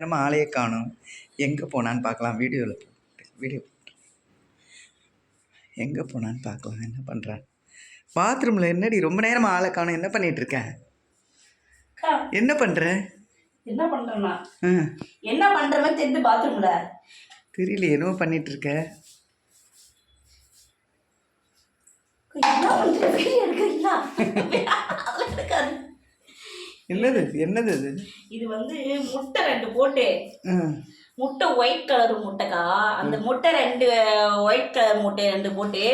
நம்ம ஆளையே காணும். எங்கே போனான்னு பார்க்கலாம். வீடியோவில் வீடியோ எங்கே போனான்னு பார்க்கலாம். என்ன பண்ணுறான் பாத்ரூமில் என்னடி ரொம்ப நேரமாக ஆளை காணும். என்ன அக்கா, என்ன பண்ணுற என்ன பண்றேன்னா ஆ. என்ன பண்றேன்னு தெரிஞ்சு பாத்ரூம்ல தெரியல என்னவோ பண்ணிட்டு இருக்க? என்ன பண்ற? என்னது இது? என்னது அது இது வந்து முட்டை ரெண்டு போட்டு. முட்டை ஒயிட் கலர் முட்டைக்கா. அந்த முட்டை ரெண்டு ஒயிட் கலர் முட்டை ரெண்டு போட்டு.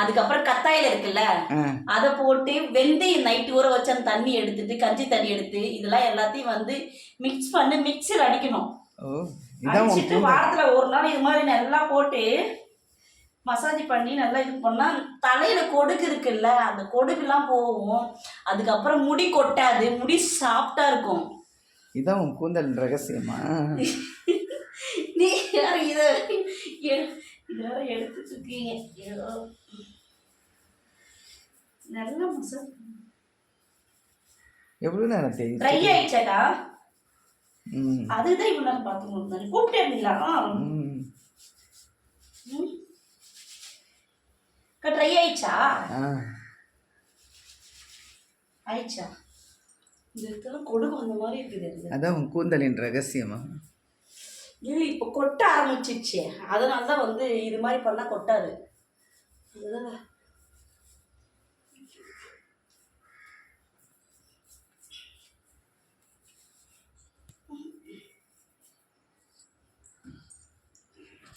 அதுக்கப்புறம் கத்தாயில இருக்குல்ல அதை போட்டு வெந்தயம் நைட்டு ஊற வச்ச அந்த தண்ணி எடுத்துட்டு கஞ்சி தண்ணி எடுத்து இதெல்லாம் எல்லாத்தையும் வந்து மிக்ஸ் பண்ணி மிக்சியில் அடிக்கணும். அடிச்சிட்டு. வாரத்துல ஒரு நாள் இது மாதிரி நல்லா போட்டு மசாஜ் பண்ணி நல்லா இது பண்ணா தலையில கொடுக்கு இருக்குல்ல அந்த கொடுக்குலாம் போகும். அதுக்கப்புறம் முடி கொட்டாது முடி சாஃப்டா இருக்கும். இதான் உன் கூந்தல் ரகசியமா? நீ யார் இத எ- இத வேற எடுத்துட்டு இருக்கீங்க. நல்ல மசாஜ். எவ்வளோ நேரம் ட்ரை தெரியும் ஆயிடுச்சாக்கா ம். அதுதான் இவ்வளோ நேரம் பார்த்து முடிந்தாரு கூப்பிட்டே இருந்தீங்களா ட்ரை ஆயிடுச்சா ஆயிடுச்சா இந்த இடத்துல கொடுக்கு அந்த மாதிரி இருக்குது அதான் உன் கூந்தலின் ரகசியமா இல்லை இப்போ கொட்ட ஆரம்பிச்சிச்சு அதனால தான் வந்து இது மாதிரி பண்ணால் கொட்டாது அதுதான்